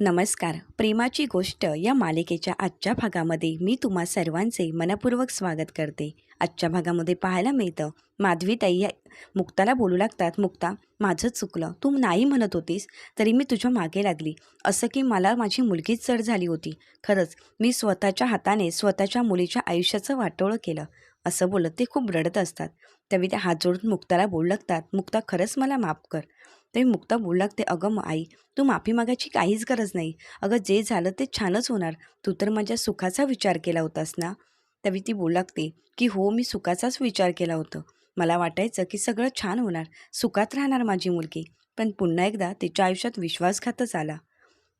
नमस्कार. प्रेमाची गोष्ट या मालिकेच्या आजच्या भागामध्ये मी तुम्हा सर्वांचे मनपूर्वक स्वागत करते. आजच्या भागामध्ये पाहायला मिळतं माधवीताई या मुक्ताला बोलू लागतात मुक्ता माझं चुकलं. तू नाही म्हणत होतीस तरी मी तुझ्या मागे लागली. असं की मला माझी मुलगीच चढ झाली होती. खरंच मी स्वतःच्या हाताने स्वतःच्या मुलीच्या आयुष्याचं वाटोळं केलं. असं बोलत ते खूप रडत असतात. त्यावेळी त्या हात जोडून मुक्ताला बोलू लागतात मुक्ता खरंच मला माफ कर. ते मुक्ता बोलू लागते अगं आई तू माफी मागायची काहीच गरज नाही. अगं जे झालं ते छानच होणार. तू तर माझ्या सुखाचा विचार केला होतास ना? त्यावेळी ती बोलू लागते की हो मी सुखाचाच विचार केला होता. मला वाटायचं की सगळं छान होणार. सुखात राहणार माझी मुलगी. पण पुन्हा एकदा तिच्या आयुष्यात विश्वासघातच आला.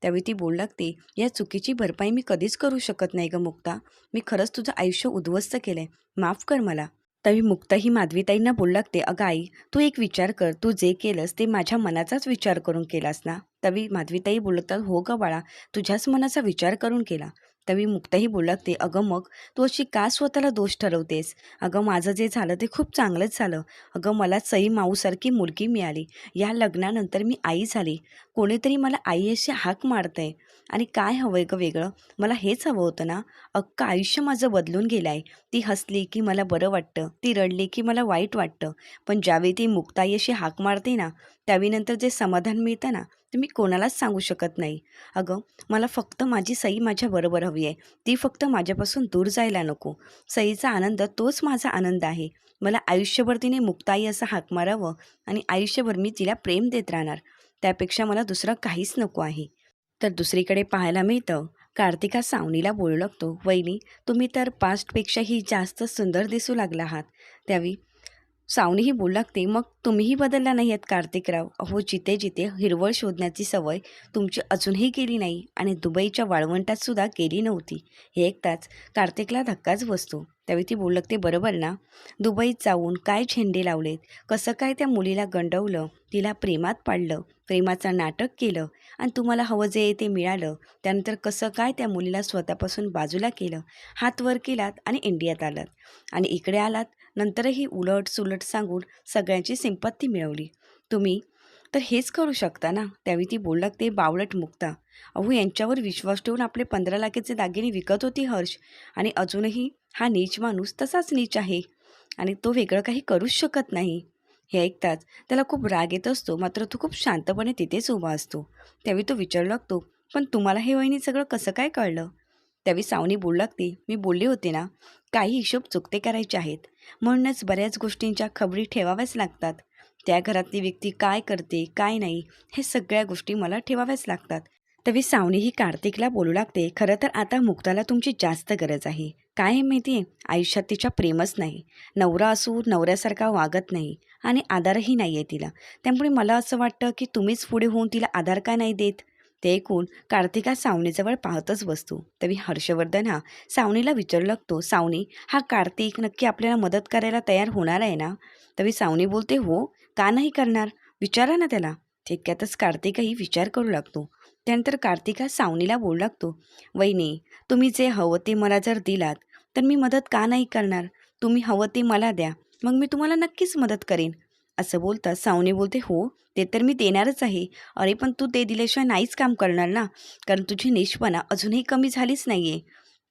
त्यावेळी ती बोलू लागते या चुकीची भरपाई मी कधीच करू शकत नाही गं मुक्ता. मी खरंच तुझं आयुष्य उद्ध्वस्त केलं आहे माफ कर मला. तवी मुक्ताही माधवीताईंना बोलू लागते अगं आई तू एक विचार कर तू जे केलंस ते माझ्या मनाचाच विचार करून केलास ना? तवी माधवीताई बोलतात हो ग बाळा तुझ्याच मनाचा विचार करून केला. त्यावेळी मुक्ताही बोलू ते अगं मग तू अशी का स्वतःला दोष ठरवतेस? अगं माझं जे झालं ते खूप चांगलंच झालं. अगं मला सई माऊसारखी मुलगी मिळाली. या लग्नानंतर मी आई झाली. कोणीतरी मला आई अशी हाक मारतंय. आणि काय हवंय गं वेगळं? मला हेच हवं होतं ना? अख्खं आयुष्य माझं बदलून गेलं आहे ती हसली की मला बरं वाटतं. ती रडली की मला वाईट वाटतं. पण ज्यावेळी ती मुक्ताई अशी हाक मारते ना त्यावेळी नंतर जे समाधान मिळतं ना ते मी कोणालाच सांगू शकत नाही. अगं मला फक्त माझी सई माझ्याबरोबर हवी आहे. ती फक्त माझ्यापासून दूर जायला नको. सईचा आनंद तोच माझा आनंद आहे. मला आयुष्यभर तिने मुक्ताई असं हाक मारावं आणि आयुष्यभर मी तिला प्रेम देत राहणार. त्यापेक्षा मला दुसरं काहीच नको आहे. तर दुसरीकडे पाहायला मिळतं. कार्तिका सावनीला बोलू लागतो. वहिनी तुम्ही तर पास्टपेक्षाही जास्त सुंदर दिसू लागला आहात. त्यावेळी सावनीही बोलू लागते मग तुम्हीही बदलला नाही आहेत कार्तिकराव? अहो जिथे जिथे हिरवळ शोधण्याची सवय तुमची अजूनही केली नाही आणि दुबईच्या वाळवंटातसुद्धा केली नव्हती. हे ऐकताच कार्तिकला धक्काच बसतो. त्यावेळी ती बोललं ते बरोबर ना? दुबईत जाऊन काय झेंडे लावलेत? कसं काय त्या मुलीला गंडवलं? तिला प्रेमात पाडलं प्रेमाचं नाटक केलं आणि तुम्हाला हवं जे ते मिळालं. त्यानंतर कसं काय त्या मुलीला स्वतःपासून बाजूला केलं? हात वर केलात आणि इंडियात आलात. आणि इकडे आलात. नंतरही उलट सुलट सांगून सगळ्यांची सिंपत्ती मिळवली. तुम्ही तर हेच करू शकता ना? त्यावेळी ती बोलू लागते बावळट मुक्ता. अहो यांच्यावर विश्वास ठेवून आपले पंधरा लाखाचे दागिने विकत होती हर्ष. आणि अजूनही हा नीच माणूस तसाच नीच आहे. आणि तो वेगळं काही करूच शकत नाही. हे ऐकताच त्याला खूप राग येत असतो. मात्र तो खूप शांतपणे तिथेच उभा असतो. त्यावेळी तो विचारू लागतो पण तुम्हाला हे वहिनी सगळं कसं काय कळलं? त्यावेळी सावनी बोलू लागते मी बोलले होते ना काही हिशोब चुकते करायचे आहेत. म्हणूनच बऱ्याच गोष्टींच्या खबरी ठेवाव्याच लागतात. त्या घरातली व्यक्ती काय करते काय नाही हे सगळ्या गोष्टी मला ठेवाव्याच लागतात. तवी सावनी ही कार्तिकला बोलू लागते खरं तर आता मुक्ताला तुमची जास्त गरज आहे. काय माहिती आहे आयुष्यात तिच्या प्रेमच नाही. नवरा असू नवऱ्यासारखा वागत नाही आणि आधारही नाही आहे तिला. त्यामुळे मला असं वाटतं की तुम्हीच पुढे होऊन तिला आधार का नाही देत? ते ऐकून कार्तिका सावनीजवळ पाहतच बसतो. तरी हर्षवर्धन हा सावनीला विचारू लागतो सावनी हा कार्तिक नक्की आपल्याला मदत करायला तयार होणार आहे ना? तरी सावनी बोलते हो का नाही करणार? विचारा ना त्याला. तितक्यातच कार्तिकही विचार करू लागतो. त्यानंतर कार्तिका सावनीला बोलू लागतो. वहिनी तुम्ही जे हवं ते मला जर दिलात तर मी मदत का नाही करणार? तुम्ही हवं ते मला द्या. मग मी तुम्हाला नक्कीच मदत करेन. असं बोलता सावनी बोलते हो ते तर मी देणारच आहे. अरे पण तू ते दिल्याशिवाय नाहीच काम करणार ना? कारण तुझी निष्पणा अजूनही कमी झालीच नाही आहे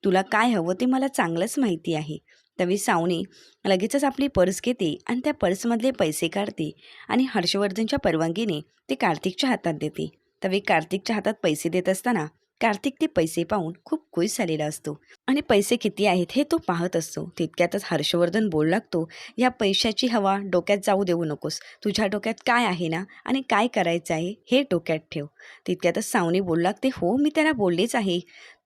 तुला काय हवं ते मला चांगलंच माहिती आहे. तवी सावनी लगेचच आपली पर्स घेते आणि त्या पर्समधले पैसे काढते आणि हर्षवर्धनच्या परवानगीने ते कार्तिकच्या हातात देते. तवे कार्तिकच्या हातात पैसे देत असताना कार्तिक ते पैसे पाहून खूप खुश झालेला असतो. आणि पैसे किती आहेत हे तो पाहत असतो. तितक्यातच हर्षवर्धन बोलू लागतो या पैशाची हवा डोक्यात जाऊ देऊ नकोस. तुझ्या डोक्यात काय आहे ना? आणि काय करायचं आहे हे डोक्यात ठेव. तितक्यातच सावनी बोलू लागते हो मी त्याला बोललेच आहे.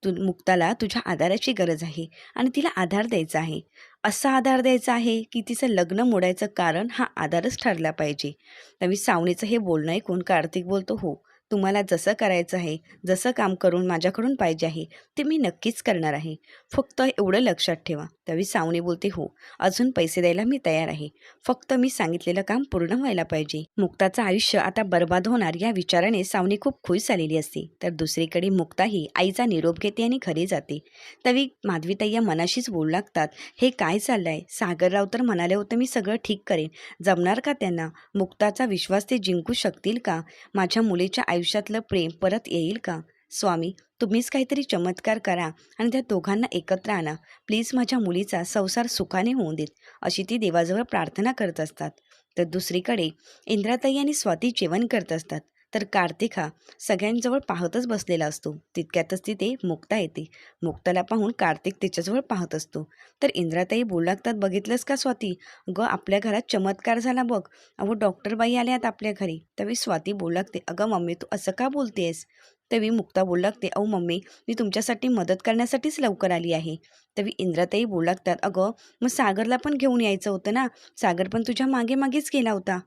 तू मुक्ताला तुझ्या आधाराची गरज आहे आणि तिला आधार द्यायचा आहे. असा आधार द्यायचा आहे की तिचं लग्न मोडायचं कारण हा आधारच ठरला पाहिजे. त्यावेळी सावनीचं हे बोलणं ऐकून कार्तिक बोलतो हो तुम्हाला जसं करायचं आहे जसं काम करून माझ्याकडून पाहिजे आहे ते मी नक्कीच करणार आहे. फक्त एवढं लक्षात ठेवा. त्यावेळी सावने बोलते हो अजून पैसे द्यायला मी तयार आहे. फक्त मी सांगितलेलं काम पूर्ण व्हायला पाहिजे. मुक्ताचं आयुष्य आता बर्बाद होणार या विचाराने सावनी खूप खुश झालेली असते. तर दुसरीकडे मुक्ताही आईचा निरोप घेते आणि घरी जाते. त्यावेळी माधवीताई मनाशीच बोलू लागतात हे काय चाललं आहे सागरराव तर म्हणाले होते मी सगळं ठीक करेन. जमणार का त्यांना? मुक्ताचा विश्वास ते जिंकू शकतील का? माझ्या मुलीच्या आयुष्यातलं प्रेम परत येईल का? स्वामी तुम्हीच काहीतरी चमत्कार करा आणि त्या दोघांना एकत्र आणा. प्लीज माझ्या मुलीचा संसार सुखाने होऊन देत अशी ती देवाजवळ प्रार्थना करत असतात. तर दुसरीकडे इंद्राताई आणि स्वाती जेवण करत असतात. तर कार्तिक हा सगळ्यांजवळ पाहतच बसलेला असतो. तितक्यातच तिथे मुक्ता येते. मुक्ताला पाहून कार्तिक तिच्याजवळ पाहत असतो. तर इंद्राताई बोलू लागतात बघितलंस का स्वाती? ग आपल्या घरात चमत्कार झाला बघ. अहो डॉक्टरबाई आल्यात आपल्या घरी. त्यावेळी स्वाती बोलू लागते अगं मम्मी तू असं का बोलतेस? तवी मुक्ता बोलू लागते अहो मम्मी मी तुमच्यासाठी मदत करण्यासाठीच लवकर आली आहे. तवी इंद्राताई बोलू लागतात अगं मग सागरला पण घेऊन यायचं होतं ना? सागर पण तुझ्या मागे मागेच गेला होता.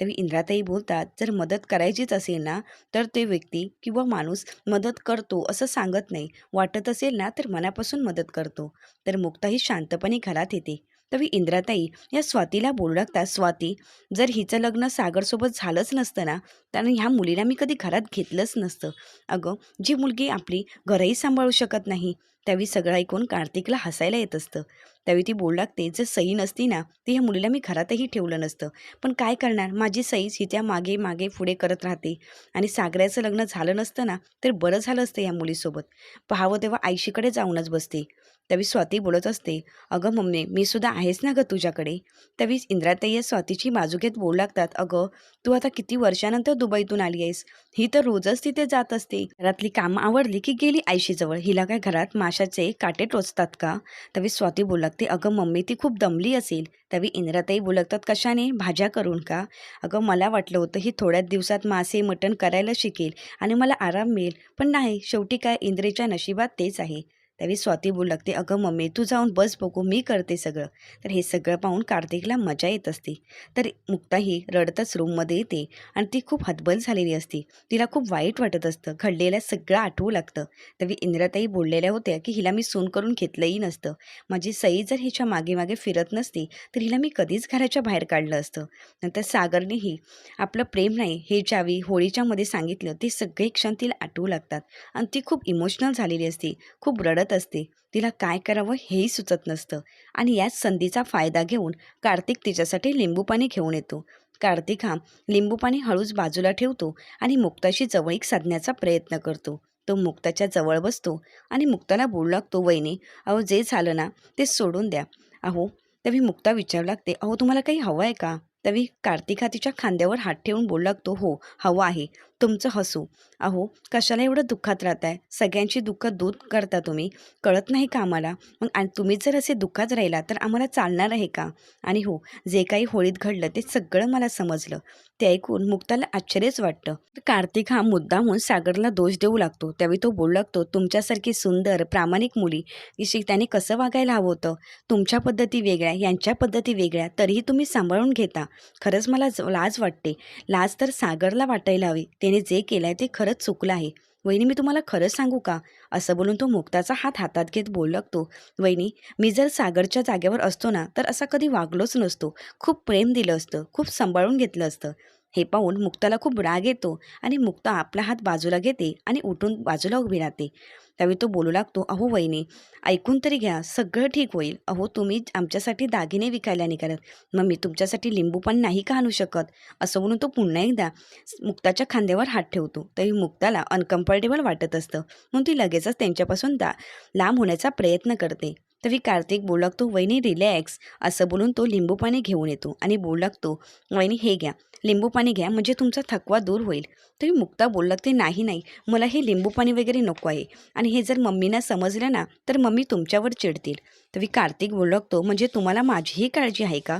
त्यावेळी इंद्राताई बोलतात जर मदत करायचीच असेल ना तर ते व्यक्ती किंवा माणूस मदत करतो असं सांगत नाही. वाटत असेल ना तर मनापासून मदत करतो. तर मुक्ताही शांतपणे घरात येते. तवी इंद्राताई या स्वातीला बोलू लागतात स्वाती जर हिचं लग्न सागरसोबत झालंच नसतं ना तर ह्या मुलीला मी कधी घरात घेतलंच नसतं. अगं जी मुलगी आपली घरही सांभाळू शकत नाही त्यावेळी सगळं ऐकून कार्तिकला हसायला येत असतं. त्यावेळी ती बोलू लागते जर सई नसती ना ती ह्या मुलीला मी घरातही ठेवलं नसतं. पण काय करणार? माझी सईच ही त्या मागे मागे पुढे करत राहते. आणि सागऱ्याचं लग्न झालं नसतं ना तर बरं झालं असतं या मुलीसोबत. पाहावं तेव्हा आईशीकडे जाऊनच बसते. त्यावेळी स्वाती बोलत असते अगं मम्मी मी सुद्धा आहेस ना गं तुझ्याकडे? त्यावेळी इंद्राताई या स्वातीची बाजू घेत बोलू लागतात अगं तू आता किती वर्षानंतर दुबईतून आली आहेस? ही तर रोजच तिथे जात असते. घरातली कामं आवडली की गेली आईशीजवळ? हिला काय घरात माशाचे काटे टोचतात का? त्यावेळी स्वाती बोलू लागते अगं मम्मी ती खूप दमली असेल. त्यावेळी इंद्राताई बोलतात कशाने? भाज्या करून का? अगं मला वाटलं होतं ही थोड्याच दिवसात मासे मटण करायला शिकेल आणि मला आराम मिळेल पण नाही शेवटी काय इंद्रेच्या नशिबात तेच आहे. त्यावेळी स्वाती बोलू लागते अगं मम्मी तू जाऊन बस बघू मी करते सगळं. तर हे सगळं पाहून कार्तिकला मजा येत असते. तर मुक्ताही रडतच रूममध्ये येते आणि ती खूप हतबल झालेली असते. तिला खूप वाईट वाटत असतं. घडलेलं सगळं आठवू लागतं. त्यावेळी इंद्राताई बोललेल्या होत्या की हिला मी सून करून घेतलंही नसतं. माझी सई जर हिच्या मागे मागे फिरत नसती तर हिला मी कधीच घराच्या बाहेर काढलं असतं. नंतर सागरनेही आपलं प्रेम नाही हे ज्यावेळी होळीच्यामध्ये सांगितलं ते सगळे क्षण तिला आठवू लागतात. आणि ती खूप इमोशनल झालेली असते. खूप रडत असते. तिला काय करावं हेही सुचत नसतं. आणि याच संधीचा फायदा घेऊन कार्तिक तिच्यासाठी लिंबू पाणी घेऊन येतो. कार्तिक हा लिंबू पाणी हळूच बाजूला ठेवतो आणि मुक्ताशी जवळीक साधण्याचा प्रयत्न करतो. तो मुक्ताच्या जवळ बसतो आणि मुक्ताला बोलू लागतो वहिने अहो जे झालं ना ते सोडून द्या. अहो तवी मुक्ता विचारू लागते अहो तुम्हाला काही हवं आहे का? तवी कार्तिक हा तिच्या खांद्यावर हात ठेवून बोलू लागतो हो हवं आहे. तुमचं हसू. अहो कशाला एवढं दुःखात राहताय? सगळ्यांची दुःख दूर करता तुम्ही. कळत नाही का आम्हाला? मग आणि तुम्ही जर असे दुःखात राहिला तर आम्हाला चालणार आहे का? आणि हो जे काही होळीत घडलं ते सगळं मला समजलं. ते ऐकून मुक्ताला आश्चर्यच वाटतं. कार्तिक हा मुद्दामून सागरला दोष देऊ लागतो. त्यावेळी तो बोलू लागतो तुमच्यासारखी सुंदर प्रामाणिक मुली इशी त्याने कसं वागायला हवं होतं? तुमच्या पद्धती वेगळ्या यांच्या पद्धती वेगळ्या तरीही तुम्ही सांभाळून घेता. खरंच मला ज- लाज वाटते. लाज तर सागरला वाटायला हवी. त्याने जे केलंय ते खरंच चुकलं आहे. वहिनी मी तुम्हाला खरंच सांगू का? असं बोलून तो मुक्ताचा हात हातात घेत बोलू लागतो. वहिनी मी जर सागरच्या जागेवर असतो ना तर असा कधी वागलोच नसतो. खूप प्रेम दिलं असतं खूप सांभाळून घेतलं असतं. हे पाहून मुक्ताला खूप राग येतो आणि मुक्ता आपला हात बाजूला घेते आणि उठून बाजूला उभी राहते. त्यावेळी तो बोलू लागतो अहो वहिनी ऐकून तरी घ्या सगळं ठीक होईल. अहो तुम्ही आमच्यासाठी दागिने विकायला निघालात. मग मी तुमच्यासाठी लिंबू पण नाही का आणू शकत? असं म्हणून तो पुन्हा एकदा मुक्ताच्या खांद्यावर हात ठेवतो. तरी मुक्ताला अनकम्फर्टेबल वाटत असतं. म्हणून ती लगेचच त्यांच्यापासून दा लांब होण्याचा प्रयत्न करते. तरी कार्तिक बोलू लागतो वहिनी रिलॅक्स असं बोलून तो लिंबू पाणी घेऊन येतो आणि बोलू लागतो वहिनी हे घ्या. लिंबू पाणी घ्या म्हणजे तुमचा थकवा दूर होईल. तुम्ही मुक्ता बोलू लागते नाही नाही. मला हे लिंबू पाणी वगैरे नको आहे. आणि हे जर मम्मीना समजलं ना तर मम्मी तुमच्यावर चिडतील. तरी कार्तिक बोलू लागतो म्हणजे तुम्हाला माझीही काळजी आहे का?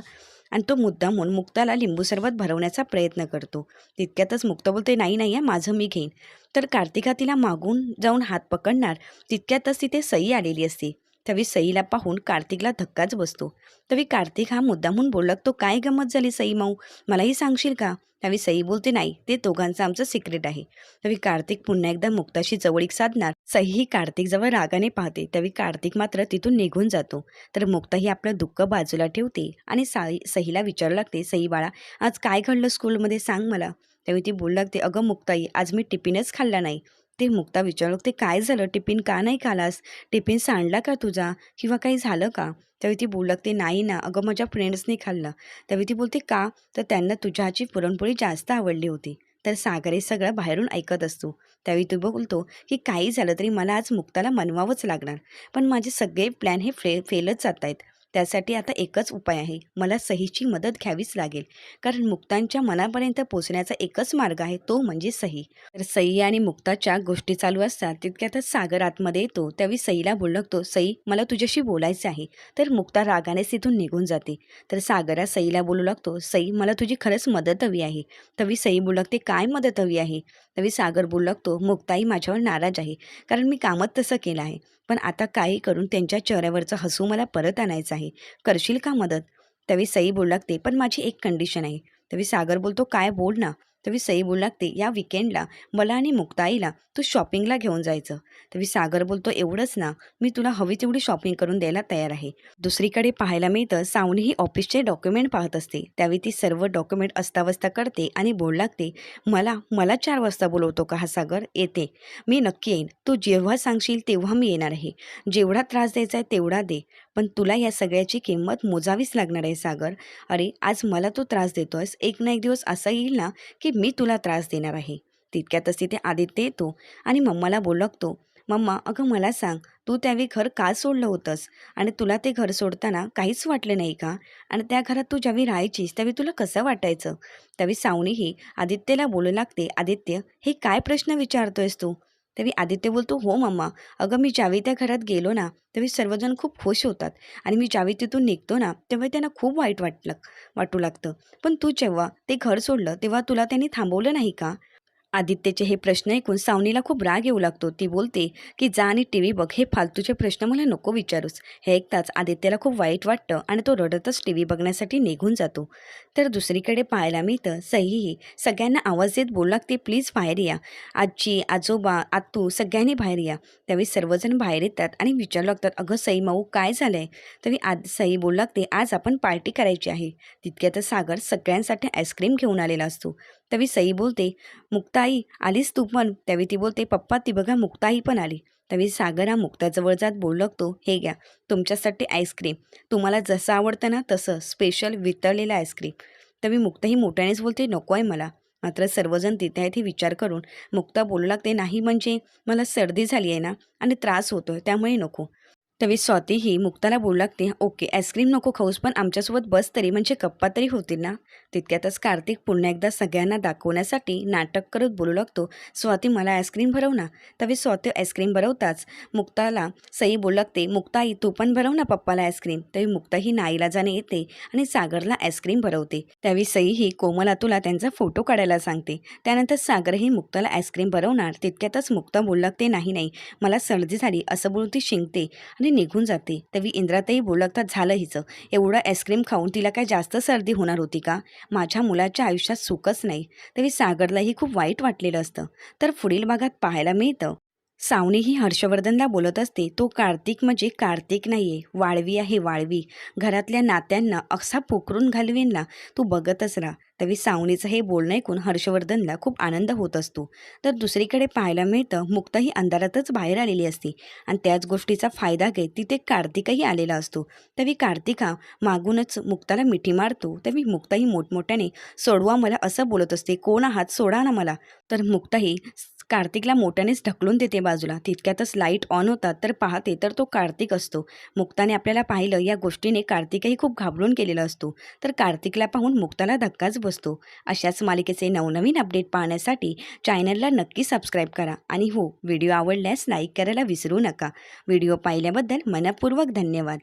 आणि तो मुद्दा म्हणून मुक्ताला लिंबू सरबत भरवण्याचा प्रयत्न करतो. तितक्यातच मुक्ता बोलते नाही नाही आहे माझं मी घेईन. तर कार्तिका तिला मागून जाऊन हात पकडणार. तितक्यातच तिथे सई आलेली असते. त्यावेळी सईला पाहून कार्तिकला धक्काच बसतो. त्यावेळी कार्तिक हा मुद्दामून बोलला तो काय गंमत झाली सई माऊ? मलाही सांगशील का? त्यावेळी सई बोलते नाही ते दोघांचं आमचं सिक्रेट आहे. त्यावेळी कार्तिक पुन्हा एकदा मुक्ताशी जवळीक साधणार. सई ही कार्तिकजवळ रागाने पाहते. त्यावेळी कार्तिक मात्र तिथून निघून जातो. तर मुक्ता ही आपलं दुःख बाजूला ठेवते आणि साई सहीला विचारू लागते सई बाळा आज काय घडलं स्कूलमध्ये सांग मला. त्यावेळी ती बोलू लागते अगं मुक्ताई आज मी टिफिनच खाल्ला नाही. ते मुक्ता विचारलं ते काय झालं? टिफिन का नाही खालास? टिफिन सांडला का तुझा? किंवा काही झालं का? त्यावेळी ती बोलू लागते नाही ना. अगं माझ्या फ्रेंड्सने खाल्लं. त्यावेळी ती बोलते का? तर त्यांना तुझ्याची पुरणपोळी जास्त आवडली होती. तर सागर हे सगळं बाहेरून ऐकत असतो. त्यावेळी तो बोलतो की काही झालं तरी मला आज मुक्ताला मनवावंच लागणार. पण माझे सगळे प्लॅन हे फे फेलच जात आहेत. त्यासाठी आता एकच उपाय आहे. मला सहीची मदत घ्यावीच लागेल. कारण मुक्तांच्या मनापर्यंत पोचण्याचा एकच मार्ग आहे तो म्हणजे सही. तर सई आणि मुक्ताच्या गोष्टी चालू असतात तितक्यातच सागर आतमध्ये येतो त्यावेळी सईला बोलू लागतो सई मला तुझ्याशी बोलायचं आहे. तर मुक्ता रागानेच तिथून निघून जाते. तर सागरा सईला बोलू लागतो सई मला तुझी खरंच मदत हवी आहे. तवी सई बोलू लागते काय मदत हवी आहे? तवी सागर बोलू लागतो मुक्ताई माझ्यावर नाराज आहे कारण मी कामच तसं केलं आहे पण आता काही करून त्यांच्या चेहऱ्यावरचं हसू मला परत आणायचं आहे. करशील का मदत? त्यावेळी सई बोलू लागते पण माझी एक कंडिशन आहे. त्यावेळी सागर बोलतो काय बोल ना तवी सई बोलू लागते या विकेंडला मला आणि मुक्ताईला तू शॉपिंगला घेऊन जायचं. तवी सागर बोलतो एवढंच ना मी तुला हवी तेवढी शॉपिंग करून द्यायला तयार आहे. दुसरीकडे पाहायला मिळतं सावनी ही ऑफिसचे डॉक्युमेंट पाहत असते. त्यावेळी ती सर्व डॉक्युमेंट अस्तावस्ता करते आणि बोल लागते मला मला चार वाजता बोलवतो का हा सागर? येते. मी नक्की येईन. तू जेव्हा सांगशील तेव्हा मी येणार आहे. जेवढा त्रास द्यायचा आहे तेवढा दे. पण तुला या सगळ्याची किंमत मोजावीच लागणार आहे सागर. अरे आज मला तू त्रास देतो आहेस एक ना एक दिवस असा येईल ना की मी तुला त्रास देणार आहे. तितक्यातच तिथे आदित्य येतो आणि मम्माला बोलू लागतो मम्मा अगं मला सांग तू त्यावेळी घर का सोडलं होतंस? आणि तुला ते घर सोडताना काहीच वाटलं नाही का? आणि त्या घरात तू ज्यावेळी राहायचीस त्यावेळी तुला कसं वाटायचं? त्यावेळी सावणीही आदित्यला बोलू लागते आदित्य हे काय प्रश्न विचारतोयस तू? त्यावेळी आदित्य बोलतो हो मम्मा अगं मी ज्यावेळी त्या घरात गेलो ना त्यावेळी सर्वजण खूप खुश होतात आणि मी ज्यावेळी तिथून निघतो ना तेव्हा त्यांना खूप वाईट वाटलं वाटू लागतं. पण तू जेव्हा ते घर सोडलं तेव्हा तुला त्यांनी थांबवलं नाही का? आदित्यचे हे प्रश्न ऐकून सावनीला खूप राग येऊ लागतो. ती बोलते की जा आणि टी व्ही बघ. हे फालतूचे प्रश्न मला नको विचारूस. हे ऐकताच आदित्यला खूप वाईट वाटतं आणि तो रडतच टी व्ही बघण्यासाठी निघून जातो. तर दुसरीकडे पाहायला मिळतं सहीही. सगळ्यांना आवाज देत बोलू लागते प्लीज बाहेर या. आजी आजोबा आतू सगळ्यांनी बाहेर या. त्यावेळी सर्वजण बाहेर येतात आणि विचारू लागतात अगं सई माऊ काय झालं आहे तरी आज सई बोलू लागते आज आपण पार्टी करायची आहे. तितक्यातच सागर सगळ्यांसाठी आईस्क्रीम घेऊन आलेला असतो. त्यावेळी सई बोलते मुक्ताई आलीस तू पण. त्यावेळी ती बोलते पप्पा ती बघा मुक्ताई पण आली. त्यावेळी सागर हा मुक्ताजवळ जात बोलू लागतो हे घ्या तुमच्यासाठी आईस्क्रीम. तुम्हाला जसं आवडतं ना तसं स्पेशल वितळलेलं आईस्क्रीम. त्यावेळी मुक्ता ही मोठ्यानेच बोलते नको आहे मला. मात्र सर्वजण तिथे आहेत हे विचार करून मुक्ता बोलू लागते नाही म्हणजे? मला सर्दी झाली आहे ना आणि त्रास होतो त्यामुळे नको. तवे स्वाती ही मुक्ताला बोलू लागते. ओके आईस्क्रीम नको खाऊस पण आमच्यासोबत बस तरी म्हणजे गप्पा तरी होतील ना? तितक्यातच कार्तिक पुन्हा एकदा सगळ्यांना दाखवण्यासाठी नाटक करत बोलू लागतो. स्वाती मला आईस्क्रीम भरव ना. तवी स्वाती आईस्क्रीम भरवताच. मुक्ताला सई बोलू लागते. मुक्ताई तू पण भरव ना पप्पाला आईस्क्रीम तवी मुक्ता ही नाईला जाणे येते आणि सागरला आईस्क्रीम भरवते. त्यावेळी सई ही कोमला तुला त्यांचा फोटो काढायला सांगते. त्यानंतर सागरही मुक्ताला आईस्क्रीम भरवणार. तितक्यातच मुक्ता बोलू लागते नाही नाही मला सर्दी झाली. असं बोलून ती शिंकते आणि निघून जाते. त्यावेळी इंद्राताई बोलू झालं हिचं. एवढं आईस्क्रीम खाऊन तिला काय जास्त सर्दी होणार होती का? माझ्या मुलाच्या आयुष्यात सुखच नाही. तेव्हा सागरलाही खूप वाईट वाटलेलं असतं. तर पुढील भागात पाहायला मिळतं. सावनी ही हर्षवर्धनला बोलत असते तो कार्तिक म्हणजे कार्तिक नाही आहे वाळवी आहे वाळवी. घरातल्या नात्यांना असा पोकरून घालवीन ना. तू बघतच राहा. त्यावेळी सावणीचं हे बोलणं ऐकून हर्षवर्धनला खूप आनंद होत असतो. तर दुसरीकडे पाहायला मिळतं मुक्ताही अंधारातच बाहेर आलेली असते आणि त्याच गोष्टीचा फायदा घेत तिथे कार्तिकही आलेला असतो. त्यावेळी कार्तिका मागूनच मुक्ताला मिठी मारतो त्यावेळी मुक्ताही मोठमोठ्याने सोडवा मला असं बोलत असते कोण आहात? सोडा ना मला. तर मुक्ताही कार्तिकला मोठ्यानेच ढकलून देते बाजूला. तितक्यातच लाइट ऑन होतात तर पाहते तर तो कार्तिक असतो. मुक्ताने आपल्याला पाहिलं या गोष्टीने कार्तिकही खूप घाबरून गेलेला असतो. तर कार्तिकला पाहून मुक्ताला धक्काच बसतो. अशाच मालिकेचे नवनवीन अपडेट पाहण्यासाठी चॅनलला नक्की सबस्क्राईब करा. आणि हो व्हिडिओ आवडल्यास लाईक करायला विसरू नका. व्हिडिओ पाहिल्याबद्दल मनपूर्वक धन्यवाद.